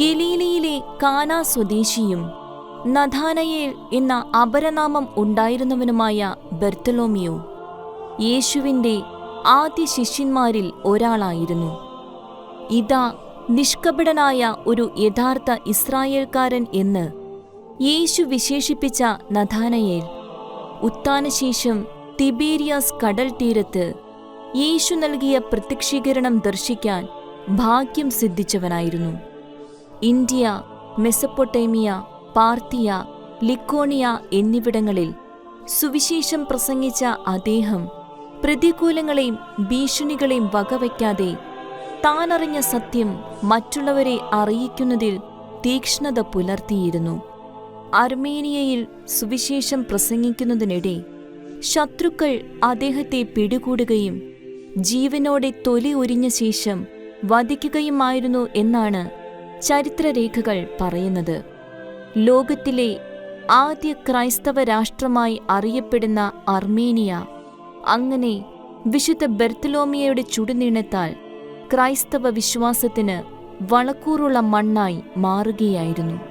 ഗലീലയിലെ കാനാ സ്വദേശിയും നഥാനയേൽ എന്ന അപരനാമം ഉണ്ടായിരുന്നവനുമായ ബെർത്തലോമിയോ യേശുവിന്റെ ആദ്യ ശിഷ്യന്മാരിൽ ഒരാളായിരുന്നു. ഇതാ നിഷ്കപടനായ ഒരു യഥാർത്ഥ ഇസ്രായേൽക്കാരൻ എന്ന് യേശു വിശേഷിപ്പിച്ച നഥാനയേൽ. ഉത്താനശേഷം തിബേരിയാസ് കടൽ തീരത്ത് യേശു നൽകിയ പ്രത്യക്ഷീകരണം ദർശിക്കാൻ ഭാഗ്യം സിദ്ധിച്ചവനായിരുന്നു. ഇന്ത്യ മെസപ്പൊട്ടേമിയ പാർത്തിയ ലിക്കോണിയ എന്നിവിടങ്ങളിൽ സുവിശേഷം പ്രസംഗിച്ച അദ്ദേഹം പ്രതികൂലങ്ങളെയും ഭീഷണികളെയും വകവയ്ക്കാതെ താനറിഞ്ഞ സത്യം മറ്റുള്ളവരെ അറിയിക്കുന്നതിൽ തീക്ഷ്ണത പുലർത്തിയിരുന്നു. അർമേനിയയിൽ സുവിശേഷം പ്രസംഗിക്കുന്നതിനിടെ ശത്രുക്കൾ അദ്ദേഹത്തെ പിടികൂടുകയും ജീവനോടെ തൊലി ഒരിഞ്ഞ ശേഷം വധിക്കുകയുമായിരുന്നു എന്നാണ് ചരിത്രരേഖകൾ പറയുന്നത്. ലോകത്തിലെ ആദ്യ ക്രൈസ്തവ രാഷ്ട്രമായി അറിയപ്പെടുന്ന അർമേനിയ അങ്ങനെ വിശുദ്ധ ബെർത്തലോമിയയുടെ ചുടുനീണത്താൽ ക്രൈസ്തവ വിശ്വാസത്തിന് വളക്കൂറുള്ള മണ്ണായി മാറുകയായിരുന്നു.